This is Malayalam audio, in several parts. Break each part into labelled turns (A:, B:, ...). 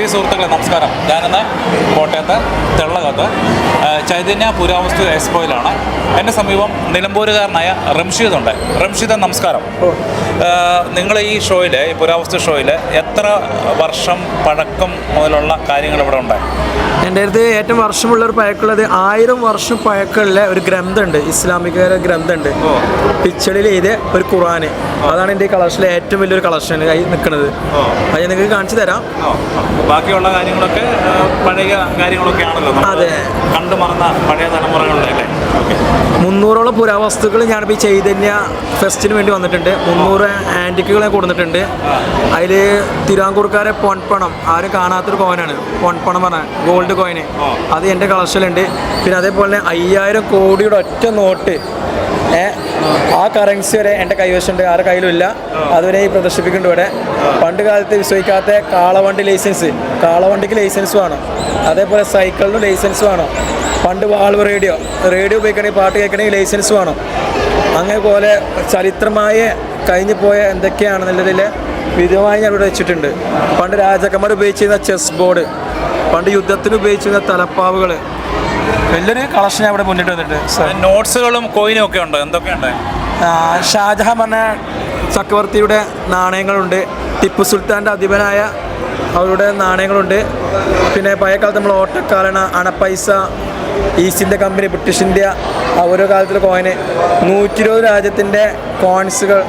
A: പ്രിയ സുഹൃത്തുക്കളെ നമസ്കാരം. ഞാനിന്ന് കോട്ടയത്ത് തെള്ളകത്ത് ചൈതന്യ പുരാവസ്തു എക്സ്പോയിലാണ്. എന്റെ സമീപം നിലമ്പൂരുകാരനായ റംഷീദ് ഉണ്ട്. റംഷീദ് നമസ്കാരം. നിങ്ങൾ ഈ ഷോയിൽ ഈ പുരാവസ്തു ഷോയിൽ എത്ര വർഷം പഴക്കം മുതലുള്ള കാര്യങ്ങൾ ഇവിടെ ഉണ്ട്?
B: എന്റെ അടുത്ത് ഏറ്റവും വർഷമുള്ള ഒരു പഴക്കമുള്ളത് ആയിരം വർഷം പഴക്കമുള്ള ഒരു ഗ്രന്ഥമുണ്ട്. ഇസ്ലാമിക ഗ്രന്ഥമുണ്ട്. പിച്ചളിൽ എഴുതിയ ഒരു ഖുറാന് അതാണ് എന്റെ ഈ കളക്ഷനിലെ ഏറ്റവും വലിയൊരു കളക്ഷൻ ആയി നിൽക്കുന്നത്. അത് ഞാൻ നിങ്ങൾക്ക് കാണിച്ചു തരാം.
A: ബാക്കിയുള്ള കാര്യങ്ങളൊക്കെ പഴയ കാര്യങ്ങളൊക്കെ ആണല്ലോ
B: അതെ.
A: കണ്ടു മറന്ന പഴയ തലമുറകളുടെ അല്ലേ
B: മുന്നൂറോളം പുരാവസ്തുക്കൾ ഞാനിപ്പോൾ ഈ ചൈതന്യ ഫെസ്റ്റിന് വേണ്ടി വന്നിട്ടുണ്ട്. മുന്നൂറ് ആന്റിക്കുകളെ കൊടുത്തിട്ടുണ്ട്. അതിൽ തിരുവാങ്കൂർക്കാരെ പൊൺപണം ആരും കാണാത്തൊരു കോയിനാണ് പൊൺപണം പറഞ്ഞ ഗോൾഡ് കോയിന് അത് എന്റെ കളക്ഷനിലുണ്ട്. പിന്നെ അതേപോലെ തന്നെ അയ്യായിരം കോടിയുടെ ഒറ്റ നോട്ട്. ആ കറൻസി വരെ എന്റെ കൈവശമുണ്ട് ആരുടെ കയ്യിലും ഇല്ല. അതുവരെ ഈ പ്രദർശിപ്പിക്കുന്നുണ്ട് ഇവിടെ. പണ്ട് കാലത്ത് വിശ്വസിക്കാത്ത കാളവണ്ടി ലൈസൻസ് കാളവണ്ടിക്ക് ലൈസൻസ് വേണം. അതേപോലെ സൈക്കിളിന് ലൈസൻസ് വേണം. പണ്ട് വാൾവ് റേഡിയോ റേഡിയോ ഉപയോഗിക്കണമെങ്കിൽ പാട്ട് കേൾക്കണമെങ്കിൽ ലൈസൻസ് വേണം. അങ്ങനെ പോലെ ചരിത്രമായ കഴിഞ്ഞു പോയ എന്തൊക്കെയാണെന്നുള്ളതിൽ വിധമായി ഞാൻ ഇവിടെ വെച്ചിട്ടുണ്ട്. പണ്ട് രാജാക്കന്മാർ ഉപയോഗിച്ചിരുന്ന ചെസ് ബോർഡ് പണ്ട് യുദ്ധത്തിന് ഉപയോഗിച്ചിരുന്ന തലപ്പാവുകൾ വലിയൊരു കളക്ഷൻ അവിടെ മുന്നിട്ട് വന്നിട്ടുണ്ട്
A: നോട്ട്സുകളും കോയിനും ഒക്കെ ഉണ്ട്? എന്തൊക്കെയുണ്ട്?
B: ഷാജഹാൻ പറഞ്ഞ ചക്രവർത്തിയുടെ നാണയങ്ങളുണ്ട്. ടിപ്പു സുൽത്താന്റെ അധിപനായ അവരുടെ നാണയങ്ങളുണ്ട്. പിന്നെ പഴയ കാലത്ത് നമ്മൾ ഓട്ടക്കാലണ അണപ്പൈസ East India company British India ആ ഓരോ കാലത്തിലെ കോയിന് നൂറ്റി ഇരുപത് രാജ്യത്തിന്റെ കോയിൻസുകൾ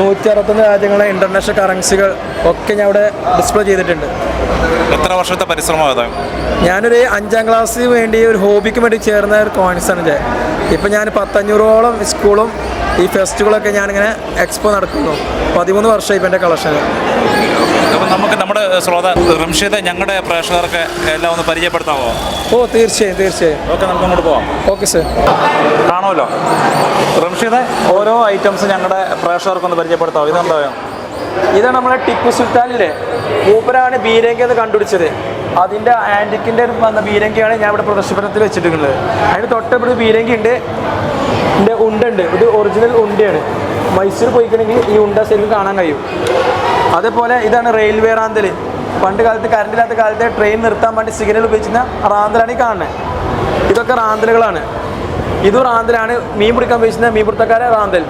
B: നൂറ്റി അറുപത്തൊന്ന് രാജ്യങ്ങളെ ഇന്റർനാഷണൽ കറൻസികൾ ഒക്കെ ഞാൻ അവിടെ ഡിസ്പ്ലേ ചെയ്തിട്ടുണ്ട്.
A: എത്ര വർഷത്തെ പരിശ്രമം അത്?
B: ഞാനൊരു അഞ്ചാം ക്ലാസ്സിന് വേണ്ടി ഒരു ഹോബിക്ക് വേണ്ടി ചേർന്ന ഒരു കോൺസെന്റ് ഇപ്പം ഞാൻ പത്തഞ്ഞൂറോളം സ്കൂളും ഈ ഫെസ്റ്റുകളൊക്കെ ഞാനിങ്ങനെ എക്സ്പോ നടക്കുന്നു പതിമൂന്ന് വർഷമായി ഇപ്പം എന്റെ കളക്ഷൻ
A: അപ്പം നമുക്ക് നമ്മുടെ ശ്രോത റംഷീദ് ഞങ്ങളുടെ പ്രേക്ഷകർക്ക് എല്ലാം ഒന്ന് പരിചയപ്പെടുത്താമോ
B: ഓ തീർച്ചയായും തീർച്ചയായും.
A: ഓക്കെ നമുക്ക് അങ്ങോട്ട് പോവാം.
B: ഓക്കെ സർ
A: കാണുമല്ലോ? റംഷീദ് ഓരോ ഐറ്റംസ് ഞങ്ങളുടെ പ്രേക്ഷകർക്കൊന്ന് പരിചയപ്പെടുത്താമോ ഇതെന്താ?
B: ഇതാണ് നമ്മളെ ടിപ്പു സുൽത്താനിലെ മൂപ്പരാണ് ബീരങ്കി എന്ന് കണ്ടുപിടിച്ചത്. അതിന്റെ ആന്റിക്കിന്റെ വന്ന ബീരങ്കിയാണ് ഞാൻ ഇവിടെ പ്രദർശനത്തിൽ വെച്ചിട്ടുള്ളത്. അതിന് തൊട്ടപ്പുറത്ത് ബീരങ്കി ഉണ്ട്. എന്റെ ഉണ്ട ഉണ്ട് ഇത് ഒറിജിനൽ ഉണ്ടയാണ്. മൈസൂർ പോയിക്കണമെങ്കിൽ ഈ ഉണ്ട ശരിക്കും കാണാൻ കഴിയും. അതേപോലെ ഇതാണ് റെയിൽവേ റാന്തൽ പണ്ട് കാലത്ത് കറണ്ട് ഇല്ലാത്ത കാലത്ത് ട്രെയിൻ നിർത്താൻ വേണ്ടി സിഗ്നൽ ഉപയോഗിച്ചിരുന്ന റാന്തലാണ് ഈ കാണുന്നത് ഇതൊക്കെ റാന്തലുകളാണ്. ഇതും റാന്തലാണ്. മീൻ പിടിക്കാൻ ഉപയോഗിച്ചിരുന്ന മീൻ പിടുത്തക്കാരെ റാന്തൽ.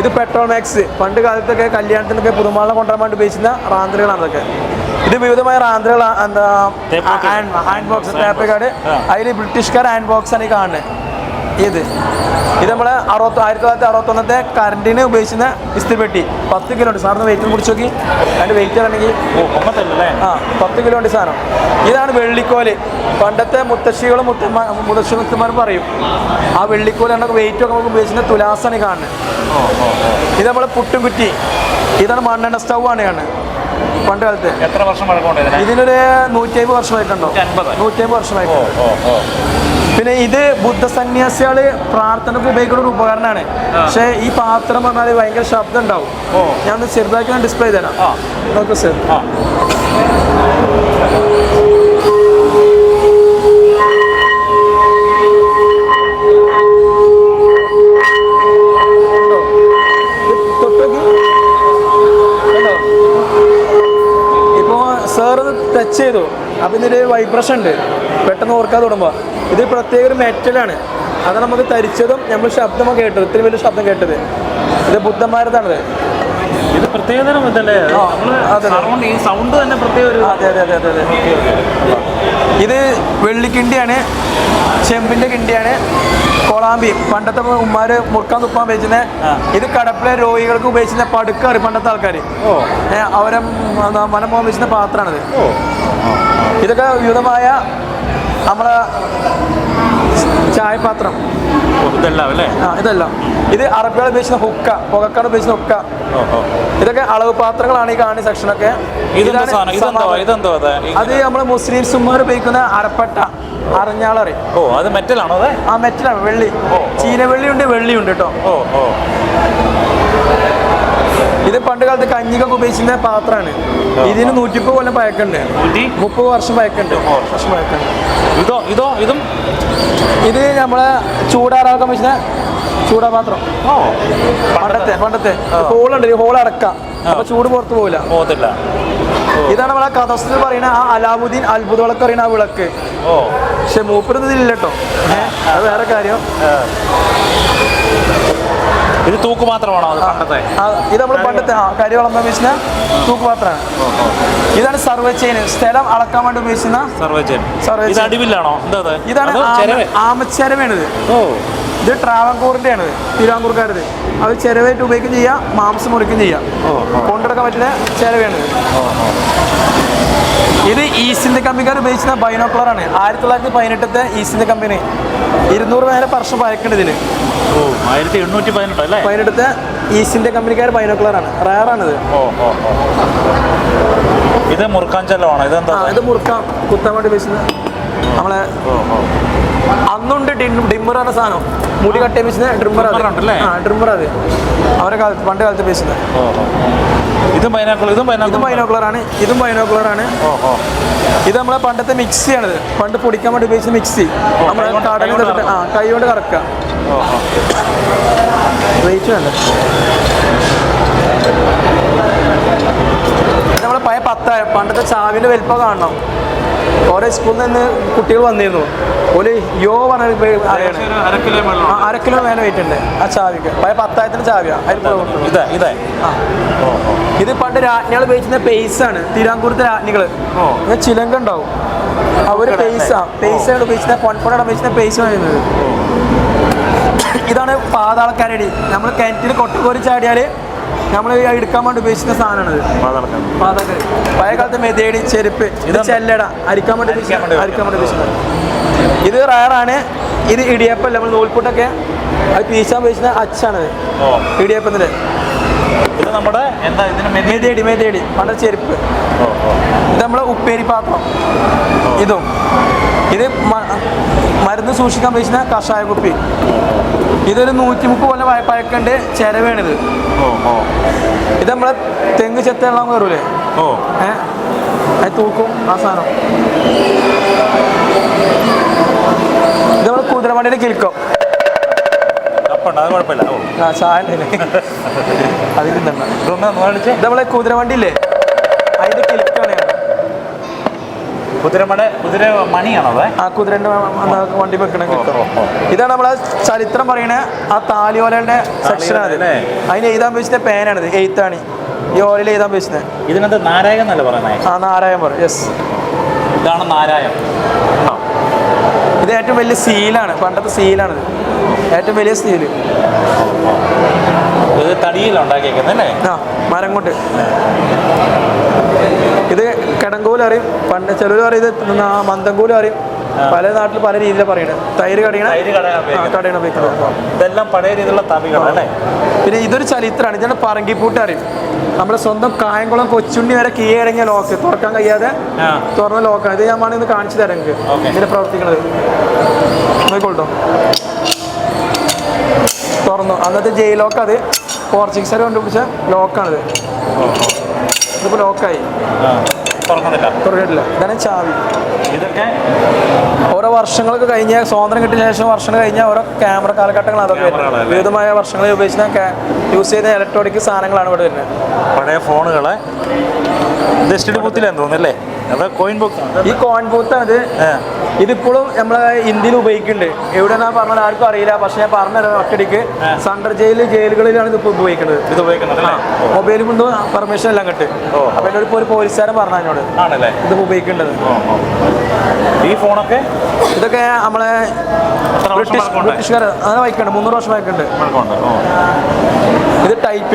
B: ഇത് പെട്രോൾ മാക്സ്. പണ്ട് കാലത്തൊക്കെ കല്യാണത്തിനൊക്കെ പുതുമാളം കൊണ്ടുവരാൻ വേണ്ടി ഉപയോഗിച്ചിരുന്ന റാന്ത്രികളാണ് ഇതൊക്കെ. ഇത് വിവിധമായ റാന്ത്രികൾ എന്താ ഹാൻഡ് ബോക്സ് ടാപ്പ് കാർഡ്. അതിൽ ബ്രിട്ടീഷുകാർ ഹാൻഡ് ബോക്സ് ആണ് ഈ കാണുന്നത് ഇത്. ഇത് നമ്മൾ അറുപത്തി ആയിരത്തി തൊള്ളായിരത്തി അറുപത്തൊന്നത്തെ കറണ്ടിന് ഉപയോഗിച്ചിരുന്ന ഇസ്തിരിപ്പെട്ടി പത്ത് കിലോ ഉണ്ട്. സാറിന് വെയിറ്റ് പിടിച്ച് നോക്കി. അതിന്റെ വെയിറ്റ് ആണെങ്കിൽ ആ പത്ത് കിലോ ഉണ്ട് സാധനം ഇതാണ് വെള്ളിക്കോൽ. പണ്ടത്തെ മുത്തശ്ശികളും മുത്തമ്മ മുത്തശ്ശി മുത്തന്മാരും പറയും. ആ വെള്ളിക്കോൽ എന്നൊക്കെ വെയിറ്റ് ഒക്കെ നമുക്ക് ഉപയോഗിച്ചിരുന്ന തുലാസാണ് കാണുന്നത് ഇത് നമ്മളെ പുട്ടും കുറ്റി ഇതാണ് മണ്ണെണ്ണ സ്റ്റൗ ആണ് ആണ് പണ്ട് കാലത്ത്.
A: എത്ര വർഷം
B: ഇതിനൊരു നൂറ്റി അമ്പത് വർഷമായിട്ടുണ്ടോ നൂറ്റി അമ്പത് വർഷമായിട്ടുണ്ട് പിന്നെ ഇത് ബുദ്ധ സന്യാസികൾ പ്രാർത്ഥനക്ക് ഉപയോഗിക്കുന്ന ഒരു ഉപകരണമാണ് പക്ഷെ ഈ പാത്രം പറഞ്ഞാൽ ഭയങ്കര ശബ്ദം ഉണ്ടാവും ഞാൻ ചെറുതാക്കി ഡിസ്പ്ലേ തരാം. നോക്കൂ സർ ഇതിൽ വൈബ്രേഷൻ ഉണ്ട്. പെട്ടെന്ന് ഓർക്കാതെ തുടങ്ങുമ്പോൾ ഇത് പ്രത്യേക ഒരു മെറ്റലാണ് അത് നമുക്ക് തരിച്ചതും നമ്മൾ ശബ്ദമൊക്കെ കേട്ടത്. ഇത്രയും വലിയ ശബ്ദം കേട്ടത്. ഇത് ബുദ്ധന്മാരതാണത്
A: ഇത് പ്രത്യേകതരം ഇതല്ലേ. ഈ സൗണ്ട് തന്നെ പ്രത്യേക ഒരു
B: അതെ അതെ അതെ ഇത് വെള്ളിക്കിണ്ടിയാണ്. ചെമ്പിന്റെ കിണ്ടിയാണ്. കൊളാമ്പി. പണ്ടത്തെ ഉമ്മാര് മുറുക്കാൻ തുപ്പാൻ ഉപയോഗിച്ചിരുന്ന ഇത് കടപ്പിലെ രോഗികൾക്ക് ഉപയോഗിച്ചിരുന്ന പടുക്കാറ് പണ്ടത്തെ ആൾക്കാർ അവരെ മനം പോകാൻ വെച്ചിരുന്ന പാത്രമാണിത്. ഇതൊക്കെ വിവിധമായ നമ്മളെ ചായപാത്രം.
A: ഇതെല്ലാം അല്ലേ?
B: ആ ഇതെല്ലാം. ഇത് അറബികൾ ഉപയോഗിക്കുന്ന ഹുക്ക പുകക്കാട് ഉപയോഗിക്കുന്ന ഹുക്ക. ഇതൊക്കെ അളവ് പാത്രങ്ങളാണ് ഈ കാണുന്ന സെക്ഷനൊക്കെ.
A: അത്?
B: നമ്മൾ മുസ്ലിംസുമാർ മുസ്ലിം സുമാർ ഉപയോഗിക്കുന്ന അരപ്പട്ട അറിഞ്ഞാളറി
A: ഓ അത് മെറ്റലാണോ
B: ആ മെറ്റലാണ് വെള്ളി.
A: ഓ, വെള്ളിയുണ്ട്
B: ചീനവെള്ളി ഉണ്ട് വെള്ളി ഉണ്ട് കേട്ടോ.
A: ഓ ഓ.
B: പണ്ട് കാലത്ത് കഞ്ഞിക്കൊക്കെ ഉപയോഗിച്ചിരുന്ന പാത്രമാണ്. ഇതിന് നൂറ്റിപ്പത് കൊല്ലം പഴക്കുണ്ട് മുപ്പത് വർഷം പഴക്കുണ്ട് വർഷം പഴക്കുണ്ട്
A: ഇതോ ഇതോ ഇതും?
B: ഇത് നമ്മളെ ചൂടാറാക്കാൻ വെച്ചാൽ ചൂടാപാത്രം.
A: പാത്രം
B: പണ്ടത്തെ പണ്ടത്തെ. ഹോളുണ്ട് ഈ ഹോൾ അടക്കാം. അപ്പൊ ചൂട് പുറത്ത് പോകില്ല
A: പോകത്തില്ല.
B: ഇതാണ് നമ്മളെ കഥസ്ഥിൽ പറയുന്ന ആ അലാവുദ്ദീൻ അത്ഭുത വിളക്ക് പറയുന്ന ആ വിളക്ക്.
A: ഓ.
B: പക്ഷെ മൂപ്പരൊന്നും ഇതിലില്ലട്ടോ അത് വേറെ കാര്യം.
A: ഇത് തൂക്ക് മാത്രമാണോ പണ്ടത്തെ?
B: ഇത് നമ്മൾ പണ്ടത്തെ ആ കരി വളർന്ന മാത്രമാണ്. തൂക്കുപാത്രമാണ് ഇതാണ് സർവേ ചെയിൻ സ്ഥലം അളക്കാൻ വേണ്ടി ഉപയോഗിക്കുന്ന
A: സർവേ ചെയിൻ
B: സർവേ
A: ഇത്
B: ചെയിൻ.
A: അടിവില്ലാണോ? എന്താ
B: ഇതാണ്
A: അതോ
B: ആമ-
A: ചെരവേ?
B: ആമച്ചരവാണിത്
A: ഓ.
B: ഇത് ട്രാവൻകൂറിന്റെ ആണ് തിരുവാങ്കൂർക്കാരത് അത് ചെലവായിട്ട് ഉപയോഗിക്കുകയും ചെയ്യാം മാംസം മുറിക്കുകയും ചെയ്യാം. കൊണ്ടെടുക്കാൻ പറ്റുന്ന ചെലവാണ് ഇത്. ഈസ്റ്റ് ഇന്ത്യ കമ്പനിക്കാർ ഉപയോഗിക്കുന്ന ബൈനോക്കുലർ ആണ് ആയിരത്തി തൊള്ളായിരത്തി പതിനെട്ടത്തെ ഈസ്റ്റ് ഇന്ത്യ കമ്പനി ഇരുന്നൂറ് മേലെ വർഷം പഴക്കേണ്ടത് ഇതിന്
A: ഓ ആയിരത്തി എണ്ണൂറ്റി പതിനെട്ട് അല്ലേ?
B: പതിനെട്ടത്തെ ഈസ്റ്റ് ഇന്ത്യ കമ്പനിക്കാർ ബൈനോക്കുലർ ആണ് റയറാണിത്
A: ഇത് മുറുക്കാൻ മുറുക്കാഞ്ചലമാണോ ഇതെന്താ
B: ഇത് മുറുക്കാം. കുത്താൻ വേണ്ടി ഉപയോഗിക്കുന്നത് നമ്മളെ അന്നുണ്ട് ഡിമ്മർ എന്ന സാധനം. മുടി കട്ട് വെച്ചിരുന്ന ഡ്രിമ്മർ ഡ്രിമ്മർ അത്. അവരെ കാലത്ത് പണ്ട് കാലത്ത് ഉപയോഗിച്ചത്
A: ഓ ഇതും പൈനാപ്പിൾ ഇതും
B: ഇതും ബൈനോക്കുലർ ആണ് ഇതും ബൈനോക്കുലർ ആണ്
A: ഓ ഓ
B: ഇത് നമ്മളെ പണ്ടത്തെ മിക്സിയാണിത്. പണ്ട് പൊടിക്കാൻ വേണ്ടി ഉപയോഗിച്ച മിക്സി. നമ്മളെ
A: കടലിട്ട്
B: കടലിൽ നിന്നിട്ട് ആ കൈ കൊണ്ട് കറക്കുക. വെയിറ്റ് വേണ്ട നമ്മളെ പഴയ പത്തായ പണ്ടത്തെ ചാവിന്റെ വലിപ്പം കാണണം. ഓരോ സ്കൂളിൽ നിന്ന് കുട്ടികൾ വന്നിരുന്നു. ഒരു യോ പറഞ്ഞ
A: അര കിലോ
B: മേലെ വെയിറ്റ് ഉണ്ട്. ആ ചാവിക്ക്. പഴയ പത്തായത്തിന്റെ ചാവിയാ.
A: ഇതാ
B: പണ്ട് രാജ്ഞികൾ ഉപയോഗിക്കുന്ന പേസ് ആണ്. തിരുവാങ്കൂറത്തെ രാജ്ഞികൾ ചിലങ്ക ഉണ്ടാവും. അവർ പേസ പേസാണ് ഉപയോഗിക്കുന്ന പൊൻപൊടാണ് ഉപയോഗിക്കുന്ന പേസ് പറയുന്നത്. ഇതാണ് പാതാളക്കാരടി. നമ്മൾ കിണറ്റിൽ കൊട്ടുകോരി ചാടിയാൽ നമ്മൾ എടുക്കാൻ വേണ്ടി ഉപയോഗിച്ചിരുന്ന സാധനമാണിത്.
A: പാതാളക്കാൻ
B: പാതാളക്കരടി പഴയ കാലത്തെ മെതേടി ചെരുപ്പ് ഇത്? ചെല്ലട. അരിക്കാൻ വേണ്ടി
A: അരിക്കാൻ വേണ്ടി
B: ഇത് റയറാണ്. ഇത് ഇടിയപ്പല്ല നമ്മൾ നൂൽപുട്ടൊക്കെ. അത് പീശാൻ ഉപയോഗിച്ചിരുന്ന
A: അച്ഛാണ്
B: ഇടിയപ്പത്തിന്റെ
A: ഇത് നമ്മുടെ എന്താ ഇതിന് മെതി
B: മെതേടി മെതേടി പണ്ട ചെരുപ്പ്. ഇത് നമ്മളെ ഉപ്പേരി പാത്രം. ഇതും. ഇത് മരുന്ന് സൂക്ഷിക്കാൻ ഉപയോഗിക്കുന്ന കഷായ കുപ്പി. ഇതൊരു നൂറ്റി മുപ്പത് കൊല്ലം പഴ- പഴക്കണ്ട് ചെരവാണിത്. ഇത് നമ്മളെ തെങ്ങ് ചെത്ത വെള്ളം കയറൂലേ
A: ഓ.
B: ഏ? അത് തൂക്കും ആ സാധനം. ഇത് നമ്മളെ കുതിരവണ്ടിയുടെ കിൽക്കം. ആ ചായ അതിൽ നമ്മളെ കുതിരവണ്ടി ഇല്ലേ അതിന്റെ കിൽക്കോ.
A: കുതിരമട കുതിര
B: ആ കുതിരന്റെ വണ്ടി വെക്കണ. ഇതാണ് നമ്മളെ ചരിത്രം പറയുന്ന ആ താലിയോലയുടെ സെക്ഷനാണ്? അതിന് എഴുതാൻ വെച്ചിട്ട് പേനാണിത് എഴുത്താണ് ഈ ഓലയിൽ എഴുതാൻ വെച്ചത്
A: ഇതിനകത്ത് നാരായകൻ എന്നല്ലേ പറയുന്നത്
B: ആ നാരായണ പറ യെസ്
A: ഇതാണ് നാരായണം
B: ഇത് ഏറ്റവും വലിയ സീലാണ് പണ്ടത്തെ സീലാണ് ഏറ്റവും വലിയ സീൽ.
A: ഇത് തടിയിലുണ്ടാക്കിയേക്കുന്നത് അല്ലേ?
B: ആ മരം കൊണ്ട്. ഇത് കിടങ്കൂൽ അറിയും പണ്ട് ചിലർ ന- മന്ദങ്കൂൽ അറിയും പല നാട്ടിൽ പല രീതിയിലാണ് പറയുന്നത് തൈര് കടയണ. കടയണ
A: ഇതെല്ലാം പഴയ രീതിയിലുള്ള തവികളാണ്
B: പിന്നെ ഇതൊരു ചരിത്രമാണ് ഇതാണ് പറങ്കിപ്പൂട്ട് അറിയും നമ്മുടെ സ്വന്തം കായംകുളം കൊച്ചുണ്ണി വരെ കീഴടങ്ങിയ ലോക്ക്. തുറക്കാൻ കഴിയാതെ തുറന്ന ലോക്കാണ്. ഇത് ഞാൻ വേണമെങ്കിൽ ഒന്ന് കാണിച്ചു തരാം നിങ്ങൾക്ക്. ഇതിന്റെ പ്രവർത്തിക്കുന്നത് നോക്കിക്കോട്ടോ. തുറന്നു. അന്നത്തെ ജയിൽ ലോക്ക് അത് പോർച്ചുഗീസുകാർ കണ്ടുപിടിച്ച ലോക്കാണിത് ഇതിപ്പോൾ ലോക്കായി
A: തുറക്കുന്നില്ല.
B: തുറന്നിട്ടില്ല. ഇതാണ് ചാവി.
A: ഇതൊക്കെ
B: ഓരോ വർഷങ്ങൾക്ക് കഴിഞ്ഞ സ്വാതന്ത്ര്യം കിട്ടിയ ശേഷം വർഷങ്ങൾ കഴിഞ്ഞ ഓരോ ക്യാമറ കാലഘട്ടങ്ങൾ അതൊക്കെ. വിവിധമായ വർഷങ്ങളിൽ ഉപയോഗിച്ച യൂസ് ചെയ്ത ഇലക്ട്രോണിക് സാധനങ്ങളാണ് ഇവിടെ വരുന്നത്.
A: പഴയ ഫോണുകളെ ജസ്റ്റ് ബൂത്തിലെന്ന് തോന്നുന്നല്ലേ അത് കോയിൻ ബൂത്ത്
B: ഈ കോയിൻ ബൂത്ത് അത് ഇതിപ്പോഴും നമ്മളെ ഇന്ത്യയിൽ ഉപയോഗിക്കുന്നുണ്ട്. എവിടെന്നാ പറഞ്ഞാൽ ആർക്കും അറിയില്ല. പക്ഷെ ഞാൻ പറഞ്ഞു ഒറ്റടിക്ക്
A: സെൻട്രൽ
B: സണ്ടർ ജയിൽ ജയിലുകളിലാണ് ഇതിപ്പോൾ ഉപയോഗിക്കുന്നത്.
A: ഇത് ഉപയോഗിക്കുന്നത്
B: മൊബൈൽ കൊണ്ട് പെർമിഷൻ എല്ലാം കിട്ടും. അപ്പൊ എന്നോട് ഇപ്പോൾ ഒരു പോലീസുകാരൻ പറഞ്ഞു എന്നോട്. ഇത് ഉപയോഗിക്കേണ്ടത്.
A: ഈ ഫോണൊക്കെ?
B: ഇതൊക്കെ നമ്മളെ ബ്രിട്ടീഷ്? ബ്രിട്ടീഷുകാർ അങ്ങനെ വായിക്കുന്നുണ്ട്. മുന്നൂറ് വർഷം വായിക്കുന്നുണ്ട്. ഇത് ടൈപ്പ്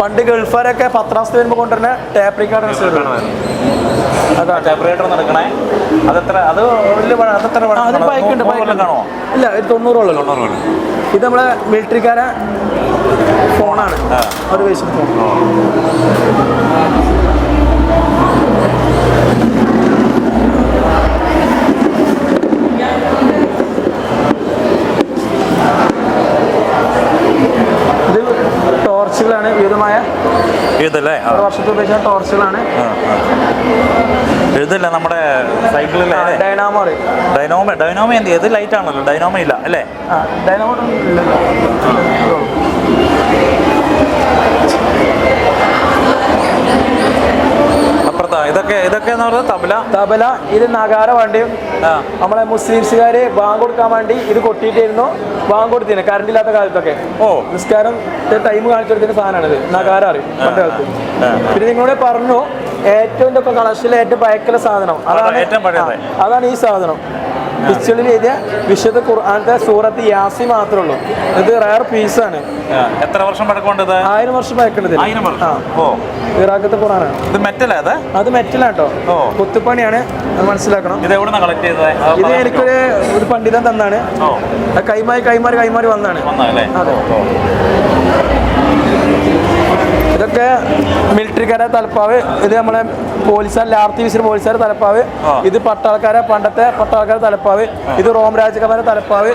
B: പണ്ട് ഗൾഫുകാരൊക്കെ പത്രാസ് വരുമ്പോൾ കൊണ്ടുവരുന്ന ടേപ്പ്
A: അതാ. നടക്കണേ? അതെത്ര അത് വലിയ പഴ- അതെത്ര
B: ആ, അത് ബൈക്കുണ്ട്
A: ബൈക്കുണ്ട് കാണുമോ
B: ഇല്ല ഒരു തൊണ്ണൂറോളം. ഇത് നമ്മളെ മിലിറ്ററിക്കാരെ ഫോണാണ് ഒരു വയസ്സിന് ഫോൺ ഇത് ടോർച്ചുകളാണ് വിവിധമായ ഒരു വർഷത്തിൽ ഉപയോഗിച്ച ടോർച്ചുകളാണ്.
A: എഴുതല്ലേ നമ്മുടെ സൈക്കിളിലെ
B: ഡൈനാമോ
A: ഡൈനാമോ ഡൈനോമ എന്ത് ഏത് ലൈറ്റ് ആണല്ലോ ഡൈനോമ ഇല്ല അല്ലേ?
B: ഡൈനാമോ
A: ഇതൊക്കെ ഇതൊക്കെ എന്ന് തബല.
B: തബല ഇത് നഗാര വണ്ടിയും നമ്മളെ മുസ്ലിംസുകാര് ബാങ്ക് കൊടുക്കാൻ വേണ്ടി ഇത് കൊട്ടിയിട്ടായിരുന്നു ബാങ്ക് കൊടുത്തിന് കറണ്ട് ഇല്ലാത്ത കാലത്തൊക്കെ.
A: ഓ.
B: നിസ്കാരം ടൈം കാണിച്ചു കൊടുക്കുന്ന സാധനമാണിത്. നഗാര അറിയും പണ്ട് കാലത്ത്. പിന്നെ നിങ്ങളോട് പറഞ്ഞു ഏറ്റവും ഇതൊക്കെ കളക്ഷനിൽ ഏറ്റവും ഭയങ്കര സാധനം. അതാണ്
A: ഏറ്റവും
B: അതാണ് ഈ സാധനം. പിക്ചറിൽ എഴുതിയ വിശുദ്ധ ഖുർആാനത്തെ സൂറത്ത് യാസി മാത്രമേ ഉള്ളൂ. ഇത് റയർ പീസാണ്
A: ആണ്. എത്ര വർഷം പഴക്കമുണ്ട് ഇത്?
B: ആയിരം വർഷം
A: ഓ.
B: ഇറാഖത്തെ ഖുർആനാണ്.
A: ഇത് മെറ്റലാ അത്
B: അത് മെറ്റലാട്ടോ. കുത്തുപ്പണിയാണ്. അത് മനസ്സിലാക്കണം.
A: ഇത് എവിടെ കളക്ട് ചെയ്തത്?
B: ഇത് എനിക്കൊരു ഒരു പണ്ഡിതൻ തന്നാണ്. കൈമാറി കൈമാറി കൈമാറി വന്നാണ്. അതെ. ഇതൊക്കെ മിലിറ്ററിക്കാരെ തലപ്പാവ്. ഇത് നമ്മളെ പോലീസുകാർ ലാർത്തി വിസിൽ പോലീസുകാരെ തലപ്പാവ്. ഇത് പട്ടാളക്കാരെ പണ്ടത്തെ പട്ടാളക്കാരെ തലപ്പാവ്. ഇത് റോം രാജകുമാരെ തലപ്പാവ്.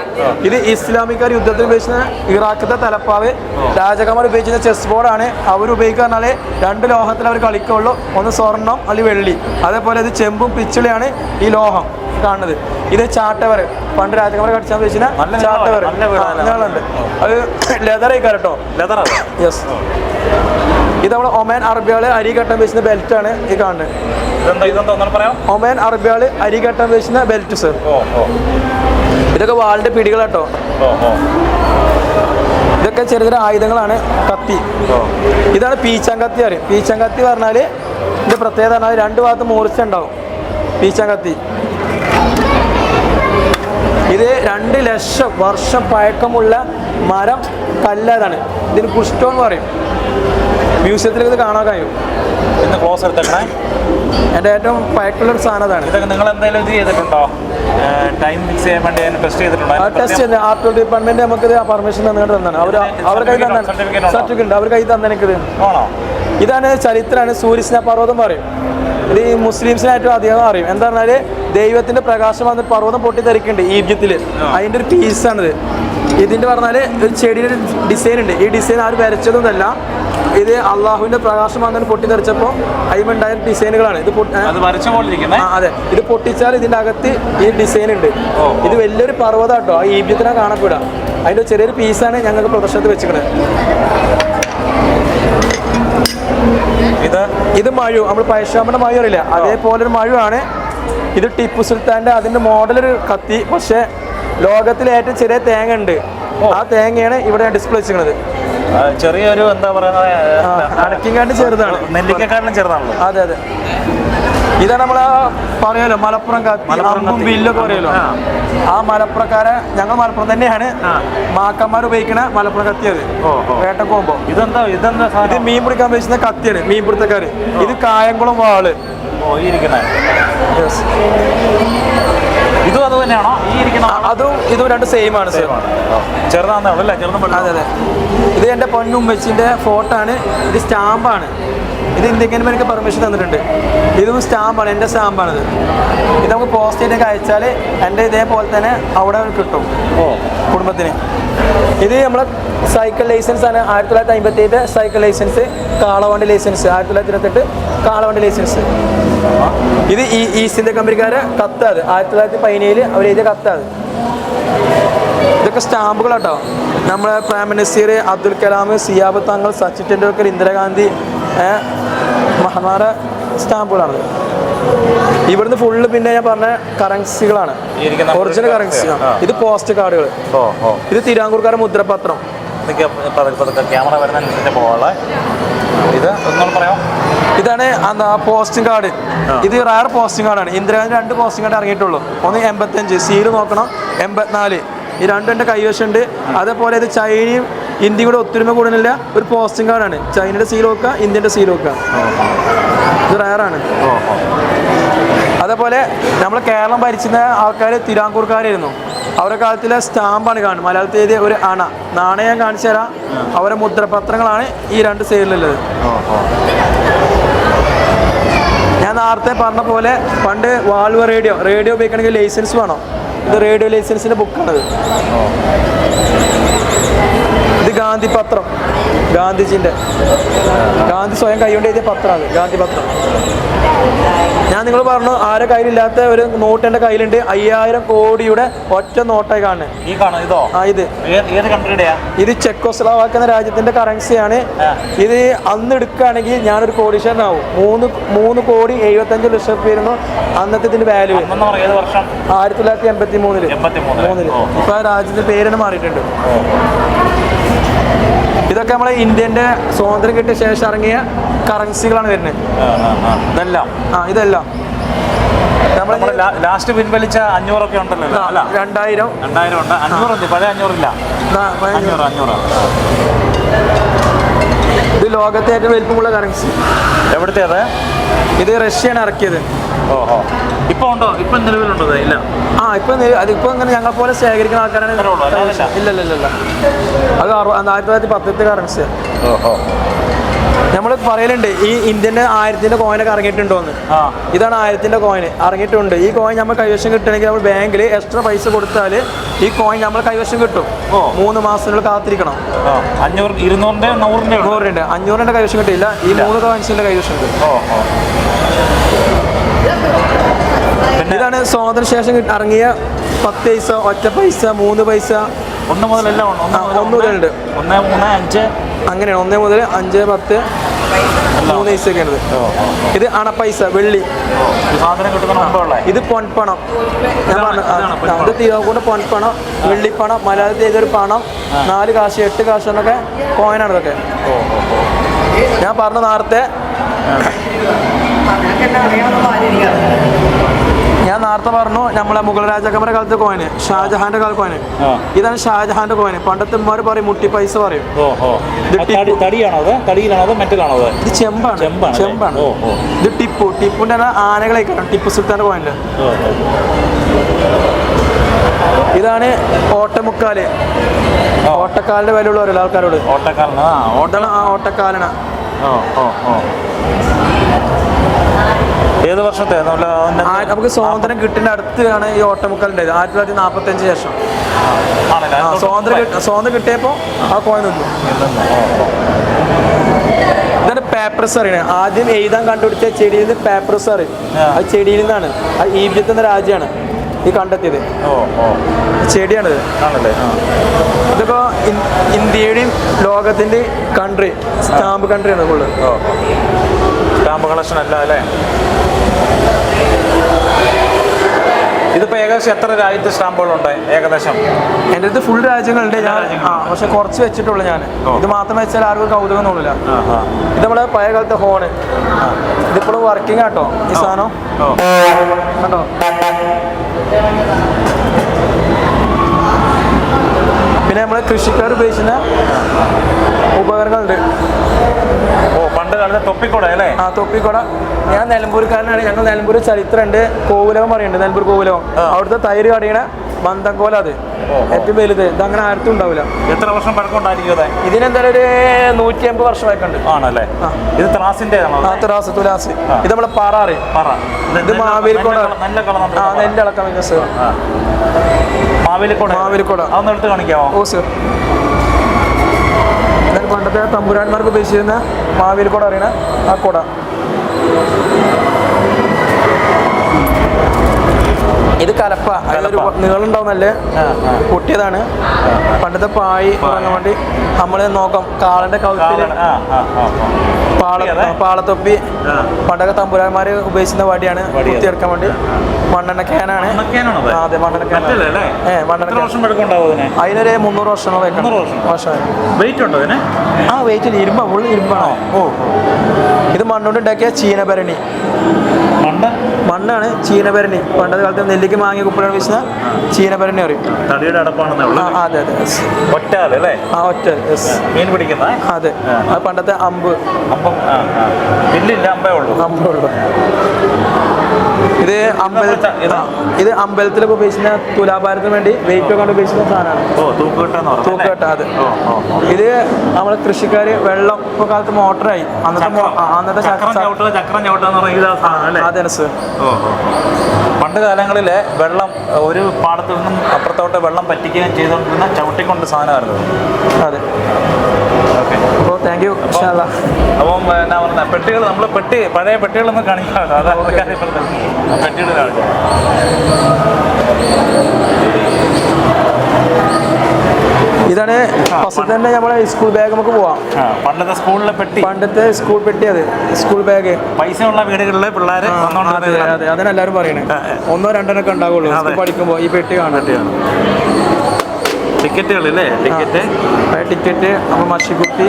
B: ഇത് ഇസ്ലാമിക്കാർ യുദ്ധത്തിൽ ഉപയോഗിച്ച ഇറാഖത്തെ തലപ്പാവ്. രാജകുമാർ ഉപയോഗിക്കുന്ന ചെസ് ബോർഡാണ്. അവർ ഉപയോഗിക്കുക രണ്ട് ലോഹത്തിൽ അവർ കളിക്കുള്ളൂ. ഒന്ന് സ്വർണം അല്ലെങ്കിൽ വെള്ളി. അതേപോലെ ഇത് ചെമ്പും പിച്ചിളിയാണ് ഈ ലോഹം കാണുന്നത്. ഇത് ചാട്ടവർ. പണ്ട് രാജകുമാർ കടിച്ചാൽ ചാട്ടവർ. അത് ലെതർ കേട്ടോ
A: leather
B: യെസ് ഇത് നമ്മൾ ഒമാൻ അറബിയാൾ അരി കെട്ടാൻ വെച്ചിരുന്ന ബെൽറ്റ് ആണ് ഈ കാണുന്നത്
A: പറയാം?
B: ഒമാൻ അറബിയാൾ അരി കെട്ടാൻ വെച്ചിരുന്ന ബെൽറ്റ് സർ. ഇതൊക്കെ വാളിന്റെ
A: ഓ
B: ഇതൊക്കെ ചെറിയ ചെറിയ ആയുധങ്ങളാണ് കത്തി. ഇതാണ് പീച്ചാൻ കത്തി അറിയും പീച്ചാൻ കത്തി പറഞ്ഞാൽ ഇതിന്റെ പ്രത്യേകത പറഞ്ഞാൽ രണ്ട് ഭാഗത്ത് മൂർച്ച ഉണ്ടാവും പീച്ചാൻ കത്തി ഇത് രണ്ട് ലക്ഷം വർഷം പഴക്കമുള്ള മരം കല്ലതാണ്. ഇതിന് കുഷ്ടം എന്ന് പറയും. മ്യൂസിയത്തിൽ ഇത് കാണാൻ കഴിയും.
A: ഇന്ന് ക്ലോസ് എടുത്തേക്കണേ?
B: എന്റെ ഏറ്റവും പഴക്കമുള്ള ഒരു സാധനം അതാണ്
A: ഇതൊക്കെ നിങ്ങൾ എന്തെങ്കിലും ഇത് ചെയ്തിട്ടുണ്ടോ? ടൈം ഫിക്സ് ചെയ്യാൻ വേണ്ടി ഞാൻ ടെസ്റ്റ് ചെയ്തിട്ടുണ്ടോ?
B: ടെസ്റ്റ് ചെയ്ത് ആർട്ട് ഡിപ്പാർട്ട്മെന്റ് നമുക്ക് പെർമിഷൻ തന്നിട്ട് തന്നാണ്. അവർ അവർ കൈ തന്നെ
A: സർട്ടിഫിക്കറ്റ്
B: സർട്ടിഫിക്കറ്റ് ഉണ്ട്? അവർ കൈ തന്നെ എനിക്കിത്.
A: ആണോ?
B: ഇതാണ് ചരിത്രമാണ് സൂര്യസ്ന പർവതം പറയും. ഇത് ഈ മുസ്ലിംസിനായിട്ടും അധികം അറിയും. എന്താ പറഞ്ഞാൽ ദൈവത്തിന്റെ പ്രകാശം വന്നിട്ട് പർവതം പൊട്ടിത്തെറിക്കുന്നുണ്ട് ഈജിപ്തിൽ. അതിന്റെ ഒരു പീസാണിത് ഇതിന്റെ പറഞ്ഞാൽ ഒരു ചെടിയുടെ ഡിസൈൻ ഉണ്ട്. ഈ ഡിസൈൻ ആരും വരച്ചതൊന്നല്ല ഇത് അള്ളാഹുവിന്റെ പ്രകാശം വന്നിട്ട് പൊട്ടിത്തെറിച്ചപ്പോൾ അതിമുണ്ടായ ഡിസൈനുകളാണ് ഇത്
A: അത്
B: ഇത് പൊട്ടിച്ചാൽ ഇതിന്റെ അകത്ത് ഈ ഡിസൈൻ ഉണ്ട്. ഇത് വലിയൊരു പർവതം കേട്ടോ ആ ഈജിപ്തിനെ കാണപ്പെടുക അതിന്റെ ചെറിയൊരു പീസാണ് ഞങ്ങൾക്ക് പ്രദർശനത്തിൽ വെച്ചിരിക്കുന്നത്
A: ഇത്
B: ഇത് മഴു. നമ്മൾ പയശാമിന്റെ മഴ അറിയില്ല. അതേപോലെ ഒരു മഴുവാണ്. ഇത് ടിപ്പു സുൽത്താന്റെ അതിന്റെ മോഡൽ ഒരു കത്തി. പക്ഷെ ലോകത്തിലെ ഏറ്റവും ചെറിയ തേങ്ങ ഉണ്ട് ആ തേങ്ങയാണ് ഇവിടെ ഡിസ്പ്ലേ വെച്ചിരിക്കുന്നത്.
A: ചെറിയൊരു എന്താ പറയുന്നത്
B: അടക്കിങ്ങാണ്ട് ചെറുതാണ്.
A: നെല്ലിക്കക്കാട്ടിലും ചെറുതാണല്ലോ.
B: അതെ അതെ. ഇതാണ് നമ്മൾ പറയാലോ മലപ്പുറം
A: മലപ്പുറം
B: ബില്ലൊക്കെ
A: കത്തി. ആ.
B: മലപ്പുറക്കാരെ ഞങ്ങൾ മലപ്പുറം തന്നെയാണ് മാക്കന്മാർ ഉപയോഗിക്കണ മലപ്പുറം കത്തി അത്
A: ഓ, ഓ.
B: വേട്ടക്ക് പോകുമ്പോൾ
A: ഇതെന്താ ഇതെന്താ
B: ഇത് മീൻ പിടിക്കാൻ ഉപയോഗിക്കുന്ന കത്തിയാണ് മീൻ പിടുത്തക്കാര്. ഇത് കായംകുളം
A: വാൾ. ഇതും അത് തന്നെയാണോ? ഈ ഇരിക്കുന്ന
B: അതും ഇതും രണ്ട് സെയിം ആണ്
A: ചെറുതാന്നേ ഉള്ളൂ അല്ലേ? ചെറുതും
B: അതെ അതെ. ഇത് എന്റെ വെച്ചിന്റെ ഫോട്ടോ ആണ്. ഇത് സ്റ്റാമ്പാണ്. ഇത് ഇന്ത്യൻ ഗവൺമെന്റ് പെർമിഷൻ തന്നിട്ടുണ്ട്? ഇതും സ്റ്റാമ്പാണ് എന്റെ സ്റ്റാമ്പാണിത്. ഇത് നമുക്ക് പോസ്റ്റ് ചെയ്തൊക്കെ അയച്ചാൽ എന്റെ ഇതേപോലെ തന്നെ അവിടെ കിട്ടും
A: ഓ.
B: കുടുംബത്തിന്. ഇത് നമ്മളെ സൈക്കിൾ ലൈസൻസ് ആണ്. ആയിരത്തി തൊള്ളായിരത്തി അമ്പത്തി ഏഴ് സൈക്കിൾ ലൈസൻസ് കാളവണ്ടി ലൈസൻസ് ആയിരത്തി തൊള്ളായിരത്തി ഇരുപത്തെട്ട് കാളവണ്ടി ലൈസൻസ് ഇത് ഈ ഈസ്റ്റ് ഇന്ത്യ കമ്പനിക്കാരെ കത്താത്. ആയിരത്തി തൊള്ളായിരത്തി പതിനേഴിൽ അവർ എഴുതിയ കത്താത്. ഇതൊക്കെ സ്റ്റാമ്പുകളാട്ടോ. നമ്മളെ പ്രൈം മിനിസ്റ്റർ അബ്ദുൽ കലാം സിയാബ് തങ്ങൾ സച്ചിൻ ടെണ്ടുൽക്കർ ഇന്ദിരാഗാന്ധി മഹാമാര സ്റ്റാമ്പുകളാണ് ഇവിടുന്ന് ഫുള്ള് പിന്നെ ഞാൻ പറഞ്ഞ കറൻസികളാണ് ഒറിജിനൽ കറൻസി ഇത് പോസ്റ്റ് കാർഡുകൾ ഇത് തിരുവാങ്കൂർക്കാരുടെ മുദ്രപത്രം.
A: ക്യാമറ ഇത് ഒന്നുകൂടെ പറയാം
B: ഇതാണ് എന്താ പോസ്റ്റിംഗ് കാർഡ് ഇത് റയർ പോസ്റ്റിംഗ് കാർഡാണ് ഇന്ദിരാഗാന്ധി രണ്ട് പോസ്റ്റിംഗ് കാർഡ് ഇറങ്ങിയിട്ടുള്ളൂ. ഒന്ന് എൺപത്തഞ്ച് സീൽ നോക്കണം എൺപത്തിനാല്. ഈ രണ്ടും എന്റെ കൈവശമുണ്ട്. അതേപോലെ ഇത് ചൈനയും ഇന്ത്യയും കൂടെ ഒത്തൊരുമ കൂടുന്നില്ല. ഒരു പോസ്റ്റിംഗ് കാർഡാണ് ചൈനയുടെ സീൽ വെക്കുക ഇന്ത്യന്റെ സീൽ വെക്കുക ഇത് റയറാണ് അതേപോലെ നമ്മൾ കേരളം ഭരിച്ചിരുന്ന ആൾക്കാർ തിരുവാങ്കൂർക്കാരായിരുന്നു അവരുടെ കാലത്തിലെ സ്റ്റാമ്പാണ് കാണുന്നത്. മലയാളത്തിൽ എഴുതിയ ഒരു അണ. നാണയം കാണിച്ചു തരാം. അവരുടെ മുദ്രപത്രങ്ങളാണ് ഈ രണ്ട് സൈഡിലുള്ളത് ഞാൻ നേരത്തെ പറഞ്ഞ പോലെ പണ്ട് വാൾവ് റേഡിയോ റേഡിയോ ഉപയോഗിക്കണമെങ്കിൽ ലൈസൻസ് വേണം. ഇത് റേഡിയോ ലൈസൻസിന്റെ ബുക്കാണിത് ഇത് ഗാന്ധി പത്രം. ഗാന്ധിജിന്റെ. ഗാന്ധി സ്വയം കൈകൊണ്ട് എഴുതിയ പത്രമാണ് ഗാന്ധി പത്രം. ഞാൻ നിങ്ങൾ പറഞ്ഞു ആരെ കയ്യിലില്ലാത്ത ഒരു നോട്ട് എന്റെ കയ്യിലുണ്ട് അയ്യായിരം കോടിയുടെ ഒറ്റ നോട്ടായി കാണുന്നത്
A: ഈ കാണോ ഇതോ?
B: ആ ഇത്.
A: ഏത് കൺട്രിയുടെയാ
B: ഇത് ചെക്കോസ്ലാവാക്ക് എന്ന രാജ്യത്തിന്റെ കറൻസിയാണ്. ഇത് അന്ന് എടുക്കുകയാണെങ്കിൽ ഞാനൊരു കോടീശ്വരനാവും. മൂന്ന് മൂന്ന് കോടി എഴുപത്തഞ്ച് ലക്ഷം രൂപ ആയിരുന്നു അന്നത്തെ ഇതിന്റെ വാല്യൂ ആയിരത്തി തൊള്ളായിരത്തി എൺപത്തി മൂന്നിൽ.
A: മൂന്നിൽ.
B: ഇപ്പൊ ആ രാജ്യത്തിന്റെ പേരിന് മാറിയിട്ടുണ്ട്. ഇതൊക്കെ നമ്മളെ ഇന്ത്യന്റെ സ്വാതന്ത്ര്യം കിട്ടിയ ശേഷം ഇറങ്ങിയ കറൻസികളാണ് വരുന്നത്.
A: ഇതെല്ലാം.
B: ആ ഇതെല്ലാം. നമ്മളെ
A: ലാസ്റ്റ് പിൻവലിച്ച അഞ്ഞൂറൊക്കെ ഉണ്ടല്ലോ അല്ല?
B: രണ്ടായിരം.
A: രണ്ടായിരം ഉണ്ട്. അഞ്ഞൂറുണ്ട് പഴയ അഞ്ഞൂറില്ല. അഞ്ഞൂറ്. അഞ്ഞൂറ്.
B: ലോകത്തെ ഏറ്റവും വലിപ്പമുള്ള കറൻസി
A: എവിടുത്തെ അത്?
B: ഇത് റഷ്യയാണ് ഇറക്കിയത്.
A: ഓഹോ. ഇപ്പൊ ഉണ്ടോ? ഇപ്പൊ നിലവിലുണ്ടോ ഇത്? ഇല്ല.
B: ആ ഇപ്പൊ അതിപ്പോ അങ്ങനെ ഞങ്ങൾ പോലെ ശേഖരിക്കുന്ന ആൾക്കാരാണ്
A: ഉള്ളൂ, ഇല്ല.
B: ഇല്ല ഇല്ല അത് ആയിരത്തി തൊള്ളായിരത്തി പത്തത്തെ കറൻസി
A: ഓഹോ.
B: നമ്മൾ പറയലുണ്ട് ഈ ഇന്ത്യന്റെ ആയിരത്തിന്റെ കോയിനൊക്കെ ഇറങ്ങിയിട്ടുണ്ടോന്ന്. ഇതാണ് ആയിരത്തിന്റെ കോയിൻ ഇറങ്ങിയിട്ടുണ്ട്. ഈ കോയിൻ നമ്മൾ കൈവശം കിട്ടണമെങ്കിൽ നമ്മൾ ബാങ്കിൽ എക്സ്ട്രാ പൈസ കൊടുത്താൽ ഈ കോയിൻ നമ്മൾ കൈവശം കിട്ടും. മൂന്ന് മാസത്തിനുള്ളിൽ കാത്തിരിക്കണം.
A: അഞ്ഞൂറ് ഇരുന്നൂറിന്റെ നൂറിന്റെ ഉണ്ട്
B: നൂറ് ഉണ്ട് അഞ്ഞൂറിന്റെ കൈവശം കിട്ടില്ല ഈ മൂന്ന് കോയിൻസിന്റെ കൈവശം
A: കിട്ടും.
B: ഇതാണ് സ്വാതന്ത്ര്യ ശേഷം ഇറങ്ങിയ പത്ത് പൈസ ഒറ്റ പൈസ മൂന്ന് പൈസ.
A: ഒന്ന് മുതൽ ഒന്ന്
B: മുതലുണ്ട്.
A: ഒന്ന് മൂന്ന് അഞ്ച്
B: അങ്ങനെയാണ്. ഒന്നേ മുതൽ അഞ്ച് പത്ത് മൂന്ന്
A: ഒക്കെ ഉണ്ട്
B: ഇത് അണപ്പൈസ വെള്ളി. ഇത് പൊൻപണം. ഞാൻ പറഞ്ഞു അത്
A: ഇതാണ് പൊൻപണം.
B: വെള്ളിപ്പണം മലയാളത്തിൽ ചെയ്തൊരു പണം നാല് കാശ് എട്ട് കാശ് എന്നൊക്കെ കോയിനാണ് ഇതൊക്കെ. ഞാൻ പറഞ്ഞ നേരത്തെ ഞാൻ നേരത്തെ പറഞ്ഞു നമ്മളെ മുഗൾ രാജാക്കന്മാരുടെ കാലത്തെ കോയിന് ഷാജഹാന്റെ കാല കോയിന് ഇതാണ് ഷാജഹാന്റെ കോയിന് പണ്ടത്തെ ഉമ്മാര് പറയും മുട്ടി പൈസ പറയും. ഇത് ചെമ്പാണ്.
A: ചെമ്പാണ്.
B: ഇത് ടിപ്പു. ടിപ്പുന്റെ ആനകളെ കാണും ടിപ്പു സുൽത്താന്റെ
A: ഓ
B: ഇതാണ്
A: ഓട്ടമുക്കാൽ.
B: ഓട്ടക്കാലിന്റെ വിലയുള്ള ഉള്ളവരല്ല ആൾക്കാരോട്. ഓട്ടക്കാലന.
A: ഓ ഓ ഓ. ഏത് വർഷത്തെ?
B: നമുക്ക് സ്വാതന്ത്ര്യം കിട്ടുന്ന അടുത്താണ് ഈ ഓട്ടമുക്കൽ ഉണ്ടായത് ആയിരത്തി തൊള്ളായിരത്തി നാൽപ്പത്തി അഞ്ച് ശേഷം സ്വാതന്ത്ര്യം സ്വാതന്ത്ര്യം കിട്ടിയപ്പോൾ ആ കോയിൻ നിന്നു. ഇതാണ് അറിയണത് ആദ്യം എഴുതാൻ കണ്ടുപിടിച്ച ചെടിയിൽ നിന്ന് പേപ്പർസ് അറിയും
A: ആ.
B: ചെടിയിൽ നിന്നാണ് ആ ഈജിപ്ത് എന്ന രാജ്യമാണ് ഈ കണ്ടെത്തിയത്. ചെടിയാണിത്.
A: ആണല്ലേ?
B: ഇൻ- ഇന്ത്യയുടെയും ലോകത്തിന്റെ കൺട്രി സ്റ്റാമ്പ് കൺട്രിയാണ്
A: ഓ. സ്റ്റാമ്പ് കളക്ഷൻ അല്ല അല്ലേ? ഇതിപ്പോ ഏകദേശം എത്ര രാജ്യത്തെ സ്റ്റാമ്പുകളുണ്ട്? ഏകദേശം?
B: എന്റെ അടുത്ത് ഫുൾ രാജ്യങ്ങളുണ്ട്. ഞാൻ. ആ പക്ഷെ കുറച്ച് വെച്ചിട്ടുള്ളൂ ഞാൻ. ഇത് മാത്രം വെച്ചാൽ ആർക്കും കൗതുകം തോന്നില്ല ഇത് നമ്മളെ പഴയ കാലത്തെ ഫോണ് ഇതിപ്പോഴും വർക്കിംഗ് ആട്ടോ ഈ സാധനം. കേട്ടോ പിന്നെ നമ്മളെ കൃഷിക്കാർ ഉപയോഗിക്കുന്ന ഉപകരണങ്ങളുണ്ട്.
A: ഓ പണ്ട് കാലത്തെ തൊപ്പിക്കൂടെ അല്ലേ?
B: ആ തൊപ്പിക്കൊട. ഞാൻ നിലമ്പൂർക്കാരനാണ്. ഞങ്ങൾ നിലമ്പൂർ ചരിത്രമുണ്ട്. കോവിലകം പറയുന്നുണ്ട് നിലമ്പൂർ കോവിലകം. അവിടുത്തെ തൈര് കടയണ ബന്ധംകോല അത്. ഏറ്റവും വലുത്. ഇത് അങ്ങനെ ആർക്കും ഉണ്ടാവില്ല.
A: എത്ര വർഷം പഴക്കം ഉണ്ടായിരിക്കും
B: ഇതിനെന്തായാലും ഒരു നൂറ്റി അമ്പത് വർഷമൊക്കെ ഉണ്ട്
A: ആണല്ലേ. ഇത് ത്രാസിന്റെ
B: ആ തുലാസ്. ഇത് നമ്മളെ പാറാറ്
A: പറ.
B: ഇത് മാവേലിക്കോട ആ നെല്ല് അളക്കാൻ വെച്ച സ്ഥലം
A: മാവേലിക്കോട
B: മാവേലിക്കോട.
A: അതൊന്ന് എടുത്ത് കാണിക്കാമോ
B: ഓ സർ. പണ്ടത്തെ തമ്പുരാന്മാർക്ക് ഉപയോഗിച്ചിരുന്ന മാവേലിക്കോട അറിയണ ആ കൊട. ഇത് കലപ്പ. അതിലൊരു
A: നീളുണ്ടാവുന്നല്ലേ.
B: പൊട്ടിയതാണ്. പണ്ടത്തെ പായി പറഞ്ഞ വേണ്ടി നമ്മൾ നോക്കാം. കാളന്റെ
A: കൗത്തിൽ
B: പാളത്തൊപ്പി. പണ്ടൊക്കെ തമ്പുരാന്മാര് ഉപയോഗിച്ചിരുന്ന വടിയാണ്
A: വടി
B: കുത്തിയെടുക്കാൻ വേണ്ടി. മണ്ണെണ്ണ ക്യാനാണ്.
A: അതെ?
B: മണ്ണെണ്ണ ക്യാൻ ഏ അതിനൊരു മുന്നൂറ് വർഷങ്ങളൊക്കെ
A: വർഷം.
B: വർഷമായി.
A: വെയിറ്റ് ഉണ്ടോ
B: ആ വെയിറ്റ് ഇരുമ്പ ഫുൾ ഇരുമ്പാണോ.
A: ഓ.
B: ഇത് മണ്ണുകൊണ്ട് ഉണ്ടാക്കിയ ചീനഭരണി. മണ്ണാണ് ചീനഭരണി. പണ്ടത്തെ കാലത്ത് നെല്ലിക്ക് മാങ്ങി കുപ്പിളാണ് വെച്ചാൽ ചീനഭരണി പറയും.
A: തടിയുടെ
B: അതെ അതെ.
A: അല്ലേ?
B: ആ ഒറ്റ യെസ്
A: മീൻ പിടിക്കുന്ന?
B: അതെ. പണ്ടത്തെ അമ്പ്.
A: അമ്പം ആ, അമ്പേ ഉള്ളൂ. അമ്പേ ഉള്ളൂ.
B: ഇത് അമ്പല
A: ഇത്
B: അമ്പലത്തിൽ ഉപയോഗിക്കുന്ന തുലാഭാരത്തിന് വേണ്ടി വെയിറ്റ് ഒക്കെ ഉപയോഗിക്കുന്ന സാധനമാണ്. തൂക്കുകെട്ട, അതെ. ഇത് നമ്മളെ കൃഷിക്കാര് വെള്ളം ഇപ്പൊ കാലത്ത് മോട്ടറായി അന്നത്തെ അന്നത്തെ അതെ സർ.
A: പണ്ട് കാലങ്ങളിൽ വെള്ളം ഒരു പാടത്തു നിന്നും അപ്പുറത്തോട്ട് വെള്ളം പറ്റിക്കുകയും ചെയ്തുകൊണ്ടിരുന്ന ചവിട്ടിക്കൊണ്ട് സാധനമായിരുന്നു
B: അതെ.
A: ഓക്കെ.
B: അപ്പോൾ താങ്ക് യു
A: അപ്പം എന്നാ പറഞ്ഞ പെട്ടികൾ നമ്മൾ പെട്ടി പഴയ പെട്ടികളൊന്നും കാണിക്കാറുണ്ട് അതാണ്. പെട്ടികൾ കാണിക്കാം
B: ഇതാണ് ഫസ്റ്റ് തന്നെ നമ്മളെ സ്കൂൾ ബാഗ് നമുക്ക് പോവാം.
A: പണ്ടത്തെ സ്കൂളിലെ പെട്ടി.
B: പണ്ടത്തെ സ്കൂൾ പെട്ടി അത് സ്കൂൾ ബാഗ്
A: പൈസ ഉള്ള വീടുകളിലെ പിള്ളേരെ
B: അതെ
A: വന്നോണ്ടിരുന്ന
B: അതെ അതന്നെ എല്ലാവരും പറയണേ. ഒന്നോ രണ്ടെണ്ണൊക്കെ ഉണ്ടാവുള്ളൂ. പഠിക്കുമ്പോൾ ഈ പെട്ടി കാണാൻ
A: ടിക്കറ്റുകളില്ലേ ടിക്കറ്റ്.
B: ടിക്കറ്റ് അപ്പോൾ മഷിക്കുട്ടി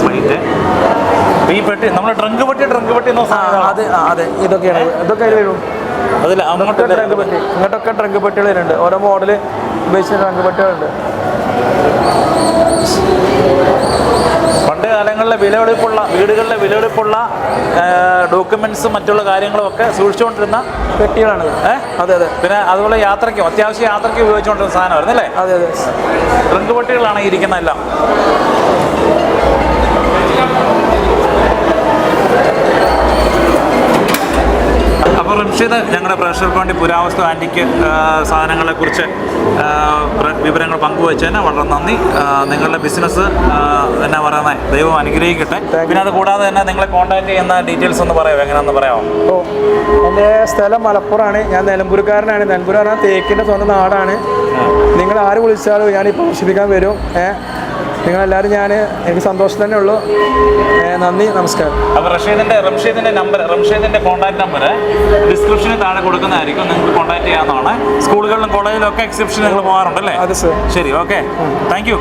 A: സ്ലൈറ്റ്. ഈ പെട്ടി നമ്മൾ ഡ്രങ്ക് പെട്ടി ഡ്രങ്ക് പെട്ടി
B: അതെ അത് ഇതൊക്കെയാണ്. ഇതൊക്കെ വരും?
A: അതിൽ അങ്ങോട്ട്
B: ട്രങ്ക് പെട്ടി ഇങ്ങോട്ടൊക്കെ ട്രങ്ക് പെട്ടികൾ വരുന്നുണ്ട്. ഓരോ മോഡൽ ഉപയോഗിച്ച ട്രങ്ക് പെട്ടികളുണ്ട്
A: പണ്ട് കാലങ്ങളിലെ വിലവെടുപ്പുള്ള വീടുകളിലെ വിലവെടുപ്പുള്ള ഡോക്യുമെന്റ്സും മറ്റുള്ള കാര്യങ്ങളും ഒക്കെ സൂക്ഷിച്ചുകൊണ്ടിരുന്ന
B: പെട്ടികളാണ്
A: ഏ?
B: അതെ അതെ.
A: പിന്നെ അതുപോലെ യാത്രയ്ക്കും അത്യാവശ്യ യാത്രയ്ക്ക് ഉപയോഗിച്ചുകൊണ്ടിരുന്ന സാധനമായിരുന്നു അല്ലേ?
B: അതെ അതെ.
A: ട്രങ്ക് പെട്ടികളാണ് ഇരിക്കുന്നതെല്ലാം. ഇരിക്കുന്ന എല്ലാം അപ്പോൾ റംഷീദ് ഞങ്ങളുടെ പ്രഷർ വേണ്ടി പുരാവസ്തു ആന്റിക്ക് സാധനങ്ങളെക്കുറിച്ച് വിവരങ്ങൾ പങ്കുവച്ചതിന് വളരെ നന്ദി. നിങ്ങളുടെ ബിസിനസ് എന്നാ പറയുന്നത് ദൈവം അനുഗ്രഹിക്കട്ടെ. പിന്നെ അത് കൂടാതെ തന്നെ നിങ്ങളെ കോൺടാക്ട് ചെയ്യുന്ന ഡീറ്റെയിൽസ് ഒന്ന് പറയാമോ? എങ്ങനെയാണെന്ന് പറയാമോ?
B: ഓ എന്റെ സ്ഥലം മലപ്പുറമാണ്. ഞാൻ നിലമ്പൂർക്കാരനാണ്. നിലമ്പൂർ പറഞ്ഞാൽ തേക്കിന്റെ സ്വന്തം നാടാണ്. നിങ്ങൾ ആര് വിളിച്ചാലും ഞാൻ പ്രദർശിപ്പിക്കാൻ വരും. നിങ്ങളെല്ലാവരും ഞാൻ എനിക്ക് സന്തോഷം തന്നെ ഉള്ളൂ. നന്ദി നമസ്കാരം.
A: അപ്പോൾ റഷീദിന്റെ റംഷീദിന്റെ നമ്പർ റംഷീദിന്റെ കോൺടാക്ട് നമ്പർ ഡിസ്ക്രിപ്ഷനിൽ താഴെ കൊടുക്കുന്നതായിരിക്കും. നിങ്ങൾക്ക് കോൺടാക്ട് ചെയ്യാവുന്നതാണ്. സ്കൂളുകളിലും കോളേജിലും ഒക്കെ എക്സിബിഷൻ നിങ്ങൾ പോകാറുണ്ടല്ലേ?
B: അതെ സർ
A: ശരി ഓക്കെ താങ്ക് യു